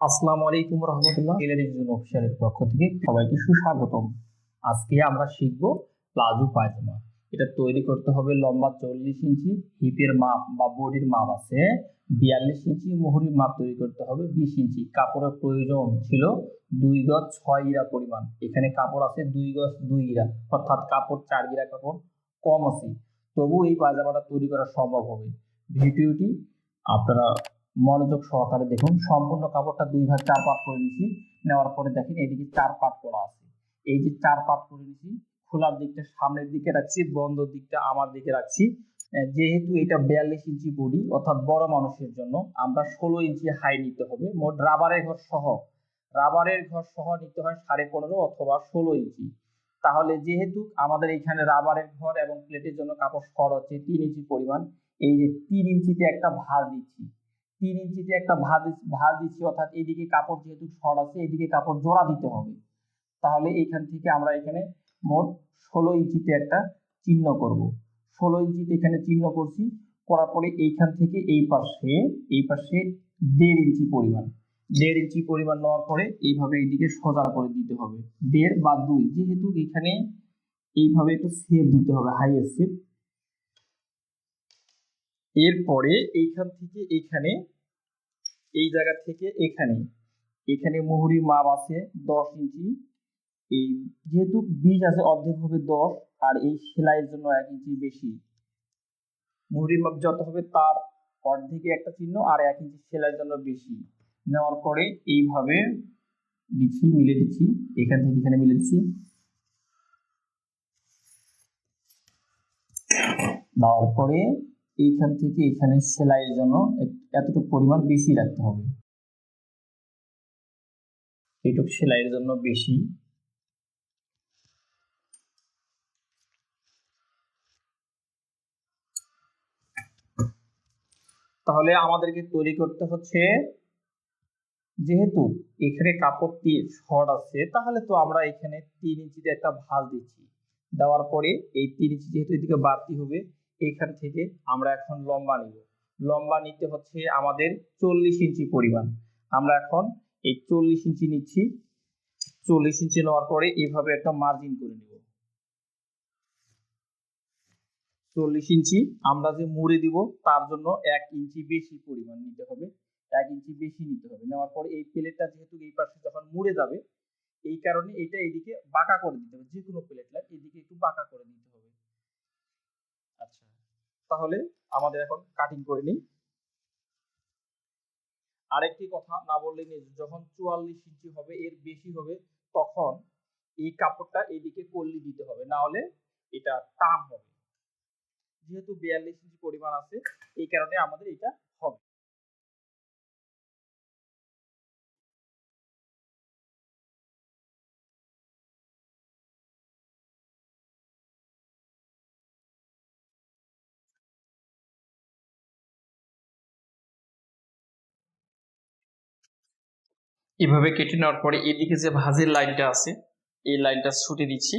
আসসালামু আলাইকুম রহমতুল্লাহ। টেলিভিশন অফিসিয়ালের পক্ষ থেকে সবাইকে সুস্বাগতম। আজকে আমরা শিখব প্লাজো পায়জামা। এটা তৈরি করতে হবে লম্বা চল্লিশ ইঞ্চি, হিপের মাপ বা বডির মাপ আছে। বিয়াল্লিশ ইঞ্চি, মোহরির মাপ তৈরি করতে হবে বিশ ইঞ্চি। কাপড়ের প্রয়োজন ছিল দুই গজ ছয় গিরা পরিমাণ। এখানে কাপড় আছে দুই গজ দুই গিরা অর্থাৎ কাপড় চার গিরা কাপড় কম আছে। তবু এই পায়জামাটা তৈরি করা সম্ভব হবে। ভিডিওটি আপনারা মনোযোগ সহকারে দেখুন। সম্পূর্ণ কাপড়টা দুই ভাগ, চার পাট করে নিছি। নেওয়ার পরে দেখেন এদিকে চার পাট করা আছে। এই যে চার পাট করে নিছি, খোলার দিকটা সামনের দিকে রাখছি, বন্ধ দিকটা আমার দিকে রাখছি। যেহেতু এটা বিয়াল্লিশ ইঞ্চি বডি, অর্থাৎ বড় মানুষের জন্য আমরা ষোলো ইঞ্চি হাই নিতে হবে। মোট রাবারের ঘর সহ, রাবারের ঘর সহ নিতে হয় সাড়ে পনেরো অথবা ষোলো ইঞ্চি। তাহলে যেহেতু আমাদের এখানে রাবারের ঘর এবং প্লেটের জন্য কাপড় শর্ট হচ্ছে তিন ইঞ্চি পরিমাণ, এই যে তিন ইঞ্চিতে একটা ভাঁজ দিচ্ছি। তিন ইঞ্চিতে একটা ভাঁজ ভাঁজ দিচ্ছি অর্থাৎ এদিকে কাপড় যেহেতু শর্ট আছে এদিকে কাপড় জোড়া দিতে হবে। তাহলে এইখান থেকে আমরা এখানে মোট ষোলো ইঞ্চিতে একটা চিহ্ন করব। ষোলো ইঞ্চিতে এখানে চিহ্ন করছি, করার পরে এইখান থেকে এই পাশে এই পাশে দেড় ইঞ্চি পরিমাণ। দেড় ইঞ্চি পরিমাণ নেওয়ার পরে এইভাবে এইদিকে সোজা করে দিতে হবে। দেড় বা দুই, যেহেতু এখানে এইভাবে একটু সেপ দিতে হবে হাইয়ের সেপ এরপরে এইখান থেকে এইখানে এই জায়গা থেকে এখানে এখানে মুহুরি মাপ আছে দশ ইঞ্চি। এই যেহেতু বীজ আছে অর্ধেক হবে দশ আর এই সেলাইয়ের জন্য এক ইঞ্চি বেশি। মুহুরির মাপ যত হবে তার অর্ধেকে একটা চিহ্ন আর এক ইঞ্চি সেলাইয়ের জন্য বেশি। নেওয়ার পরে এইভাবে দিচ্ছি, মিলে দিচ্ছি, এখান থেকে এখানে মিলে দিচ্ছি। দেওয়ার পরে এইখান থেকে এখানে সেলাইয়ের জন্য এতটুকু পরিমাণ বেশি রাখতে হবে। এইটুকু সেলাইয়ের জন্য বেশি। তাহলে আমাদেরকে তৈরি করতে হচ্ছে, যেহেতু এখানে কাপড়টি শর্ট আছে, তাহলে তো আমরা এখানে তিন ইঞ্চিতে একটা ভাঁজ দিচ্ছি। দেওয়ার পরে এই তিন ইঞ্চি যেহেতু এদিকে বাড়তি হবে এখান থেকে আমরা এখন লম্বা নিব। লম্বা নিতে হচ্ছে আমাদের চল্লিশ ইঞ্চি পরিমাণ। আমরা এখন এই চল্লিশ ইঞ্চি নিচ্ছি। চল্লিশ ইঞ্চি নেওয়ার পরে এইভাবে একটা মার্জিন করে নিব। চল্লিশ ইঞ্চি আমরা যে মুড়ে দিব, তার জন্য এক ইঞ্চি বেশি পরিমাণ নিতে হবে। এক ইঞ্চি বেশি নিতে হবে। নেওয়ার পরে এই প্লেটটা যেহেতু এই পাশে যখন মুড়ে যাবে, এই কারণে এটা এদিকে বাঁকা করে দিতে হবে। যে কোনো প্লেট লাগ এদিকে একটু বাঁকা করে দিতে আচ্ছা। তাহলে আমাদের এখন কাটিং করে নিই। আরেকটি কথা না বললে নেই, যখন চুয়াল্লিশ ইঞ্চি হবে, এর বেশি হবে, তখন এই কাপড়টা এদিকে কল্লি দিতে হবে, না হলে এটা টান হবে। যেহেতু বিয়াল্লিশ ইঞ্চি পরিমাণ আছে, এই কারণে আমাদের এটা হবে। এভাবে কেটে নেওয়ার পরে এদিকে যে ভাঁজের লাইনটা আছে, এই লাইনটা ছুটে দিচ্ছি।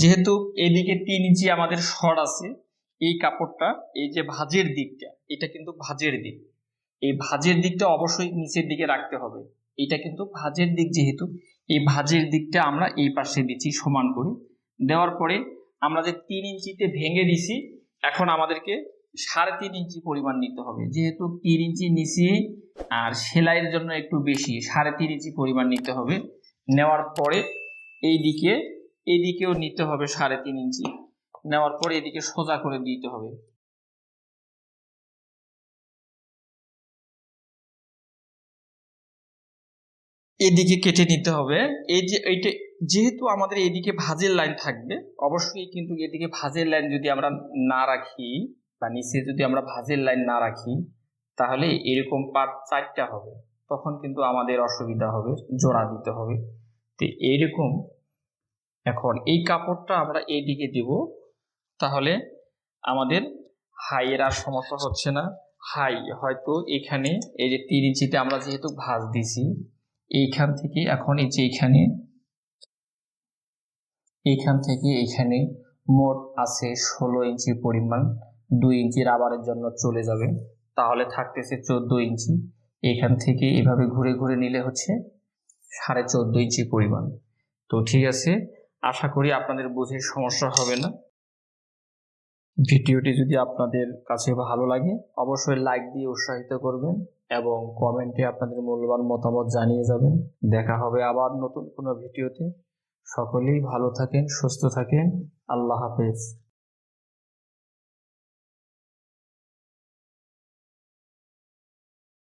যেহেতু এদিকে তিন ইঞ্চি আমাদের শর্ট আছে, এই কাপড়টা, এই যে ভাজের দিকটা, এটা কিন্তু ভাজের দিক। এই ভাজের দিকটা অবশ্যই নিচের দিকে রাখতে হবে। এটা কিন্তু ভাজের দিক যেহেতু, এই ভাজের দিকটা আমরা এই পাশে দিচ্ছি সমান করে। দেওয়ার পরে আমরা যে তিন ইঞ্চিতে ভেঙে দিছি, এখন আমাদেরকে সাড়ে তিন ইঞ্চি পরিমাণ নিতে হবে। যেহেতু তিন ইঞ্চি নিচি আর সেলাইয়ের জন্য একটু বেশি, সাড়ে তিন ইঞ্চি পরিমাণ নিতে হবে। নেওয়ার পরে এই দিকে এদিকেও নিতে হবে সাড়ে তিন ইঞ্চি। নেওয়ার পরে এদিকে সোজা করে দিতে হবে। এদিকে কেটে নিতে হবে। এই যে এইটা, যেহেতু আমাদের এদিকে ভাঁজের লাইন থাকবে, অবশ্যই কিন্তু এদিকে ভাঁজের লাইন যদি আমরা না রাখি বা নিচে যদি আমরা ভাঁজের লাইন না রাখি, তাহলে এরকম পাট চারটা হবে। তখন কিন্তু আমাদের অসুবিধা হবে, জোড়া দিতে হবে। তো এইরকম এখন এই কাপড়টা আমরা এইদিকে দেব। তাহলে আমাদের হাইয়ের আর সমস্যা হচ্ছে না। হাই হয়তো এখানে এই যে তিন ইঞ্চিতে আমরা যেহেতু ভাঁজ দিছি, এইখান থেকে এখন এই যে এখানে, এইখান থেকে এখানে মোট আছে ষোলো ইঞ্চি পরিমাণ দুই ইঞ্চি রাবারের জন্য চলে যাবে। তাহলে থাকতেছে চোদ্দ ইঞ্চি। এখান থেকে এভাবে ঘুরে ঘুরে নিলে হচ্ছে সাড়ে চোদ্দ ইঞ্চি পরিমাণ। তো ঠিক আছে, আশা করি আপনাদের বুঝে সমস্যা হবে না। ভিডিওটি যদি আপনাদের কাছে ভালো লাগে, অবশ্যই লাইক দিয়ে উৎসাহিত করবেন এবং কমেন্টে আপনাদের মূল্যবান মতামত জানিয়ে যাবেন। দেখা হবে আবার নতুন কোনো ভিডিওতে। সকলেই ভালো থাকেন, সুস্থ থাকেন। আল্লাহ হাফেজ।